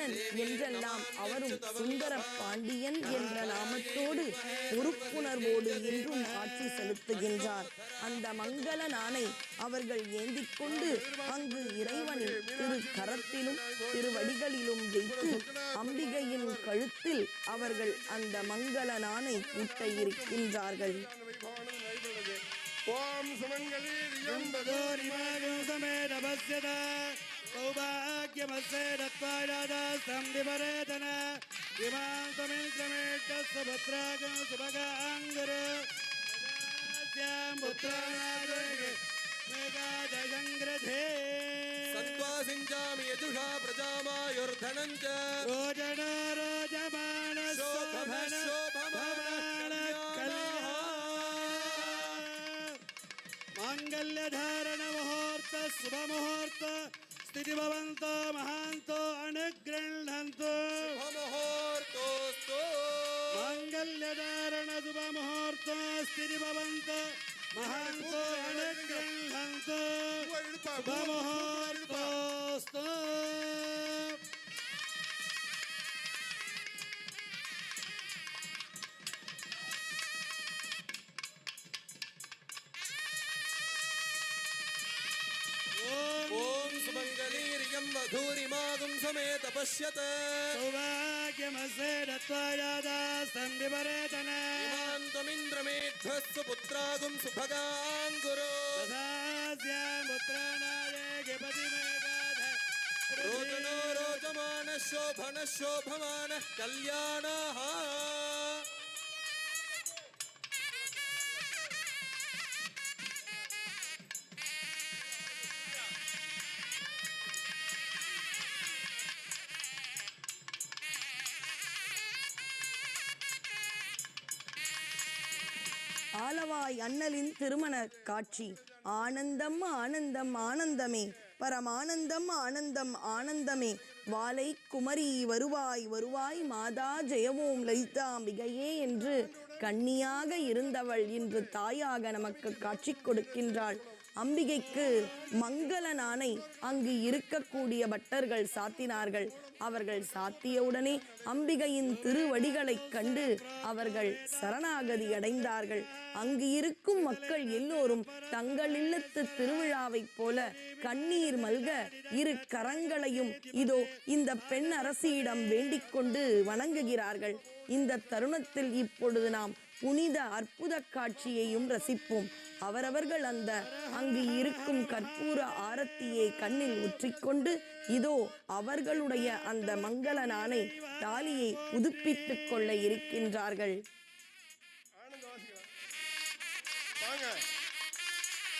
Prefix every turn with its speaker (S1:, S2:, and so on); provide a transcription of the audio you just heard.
S1: கண்ணன் என்றெல்லாம் அவரும் சுந்தர பாண்டியன் என்ற நாமத்தோடு பொறுப்புணர்வோடு என்றும் காட்சி செலுத்துகின்றார். அந்த மங்கள நாணை அவர்கள் ஏந்தி கொண்டு அங்கு இறைவனின் திரு கரத்திலும் திருவடிகளிலும் வைத்து அம்பிகையின் கழுத்தில் அவர்கள் அந்த மங்கள நாணை கூட்ட இருக்கின்றார்கள்.
S2: ஓம் சுமங்கலீரியம்
S3: സൗഭാഗ്യമസേനത്വാരാദാസംധിപരേതന ഇമാം സമിന്ദ്രമേട്ടസ്യ
S4: ഭദ്രാഗം സുഭഗാംഗര
S3: സത്വാസിഞ്ചാമി യജുഷാ
S4: പ്രജാമായുർധനം ച രോജന രോജമാണ ശോഭന ശോഭമാണ മാംഗല്യധാരണ മുഹൂർത്ത
S3: ശുഭമുഹൂർത്ത
S4: స్థితి భవంతో మహాంతో అనుగృహంతో మంగళ్యధారణ శుభ ముహూర్తో స్థితి మహాంతో అనుగృహంతో
S3: శుభ सुमङ्गलीर्यं वधूरिमागुं समेत पश्यत
S4: सौभाग्यमस्य दत्त्वाजादास्तं विपरेतन
S3: इमां त्वमिन्द्रमेध्वस्तु पुत्रागुं सुभगाङ्कुरु रोचनो रोचमानः शोभनः शोभमानः कल्याणः
S1: ஆலவாய் அண்ணலின் திருமண காட்சி. ஆனந்தம் ஆனந்தம் ஆனந்தமே. பரமானந்தம் ஆனந்தம் ஆனந்தமே. வாலை குமரி வருவாய் வருவாய் மாதா ஜெயவோம் லலிதாம்பிகையே என்று கன்னியாக இருந்தவள் இன்று தாயாக நமக்கு காட்சி கொடுக்கின்றாள். அம்பிகைக்கு மங்கள நாணை. அங்கு இருக்கக்கூடிய பட்டர்கள் சாத்தினார்கள். அவர்கள் சாத்தியவுடனே அம்பிகையின் திருவடிகளைக் கண்டு அவர்கள் சரணாகதி அடைந்தார்கள். அங்கு இருக்கும் மக்கள் எல்லோரும் தங்கள் இல்லத்து திருவிழாவைப் போல கண்ணீர் மல்க இரு கரங்களையும் இதோ இந்த பெண் அரசியிடம் வேண்டிக் கொண்டு வணங்குகிறார்கள். இந்த தருணத்தில் இப்பொழுது நாம் புனித அற்புத காட்சியையும் ரசிப்போம். அவரவர்கள் அந்த அங்கு இருக்கும் கற்பூர ஆரத்தியை கண்ணில் உற்றிக்கொண்டு இதோ அவர்களுடைய அந்த மங்கள நாணை தாலியை புதுப்பித்துக் கொள்ள இருக்கின்றார்கள்.